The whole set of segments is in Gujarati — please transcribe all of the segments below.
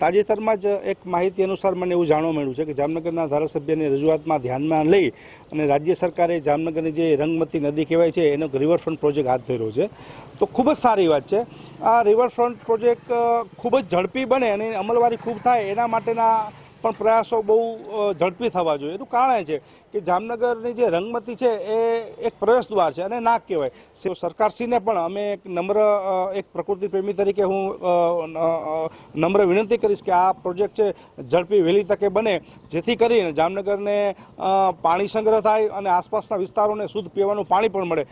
તાજેતરમાં જ એક માહિતી અનુસાર મને એવું જાણવા મળ્યું છે કે જામનગરના ધારાસભ્યની રજૂઆતમાં ધ્યાનમાં લઈ અને રાજ્ય સરકારે જામનગરની જે રંગમતી નદી કહેવાય છે, એનો રિવરફ્રન્ટ પ્રોજેક્ટ હાથ ધર્યો છે. તો ખૂબ જ સારી વાત છે. આ રિવરફ્રન્ટ પ્રોજેક્ટ ખૂબ જ ઝડપી બને અને અમલવારી ખૂબ થાય એના માટેના પણ પ્રયાસો બહુ ઝડપી થવા જોઈએ. એનું કારણ છે કે જામનગરની જે રંગમતી છે એ એક પ્રવેશ દ્વાર છે અને નાક કહેવાય. સરકારશ્રીને પણ અમે એક નમ્ર એક પ્રકૃતિ પ્રેમી તરીકે હું નમ્ર વિનંતી કરીશ કે આ પ્રોજેક્ટ છે ઝડપી વહેલી તકે બને. જેથી કરીને જામનગરને પાણી સંગ્રહ થાય અને આસપાસના વિસ્તારોને શુદ્ધ પીવાનું પાણી પણ મળે.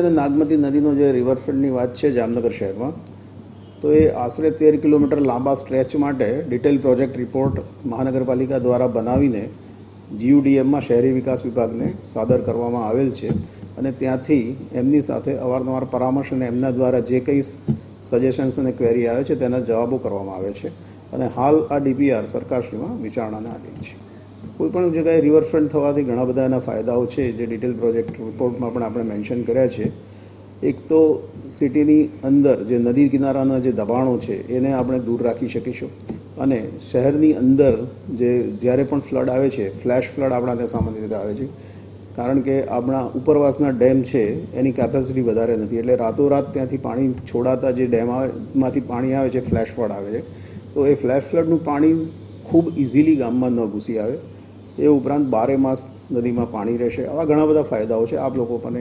અને નાગમતી નદીનો જે રિવરફ્રન્ટની વાત છે જામનગર શહેરમાં તો એ આશરે તેર કિલોમીટર લાંબા સ્ટ્રેચ માટે ડિટેલ પ્રોજેક્ટ રિપોર્ટ મહાનગરપાલિકા દ્વારા બનાવીને જીયુડીએમમાં શહેરી વિકાસ વિભાગને સાદર કરવામાં આવેલ છે અને ત્યાંથી એમની સાથે અવારનવાર પરામર્શ અને એમના દ્વારા જે કંઈ સજેશન્સ અને ક્વેરી આવે છે તેના જવાબો કરવામાં આવે છે. અને હાલ આ ડીપીઆર સરકારશ્રીમાં વિચારણાના આધીન છે. કોઈપણ જગ્યાએ રિવરફ્રન્ટ થવાથી ઘણા બધા એના ફાયદાઓ છે જે ડિટેલ પ્રોજેક્ટ રિપોર્ટમાં પણ આપણે મેન્શન કર્યા છે. એક તો સિટીની અંદર જે નદી કિનારાના જે દબાણો છે, એને આપણે દૂર રાખી શકીશું. અને શહેરની અંદર જે જ્યારે પણ ફ્લડ આવે છે, ફ્લેશ ફ્લડ આપણા ત્યાં સામાન્ય રીતે આવે છે. કારણ કે આપણા ઉપરવાસના ડેમ છે, એની કેપેસિટી વધારે નથી. એટલે રાતોરાત ત્યાંથી પાણી છોડાતા જે ડેમ આવે, માંથી પાણી આવે છે, ફ્લેશ ફ્લડ આવે છે. તો એ ફ્લેશ ફ્લડનું પાણી ખૂબ ઇઝીલી ગામમાં ન ઘૂસી આવે. એ ઉપરાંત બારે માસ નદીમાં પાણી રહેશે. આવા ઘણા બધા ફાયદાઓ છે. આપ લોકો પણ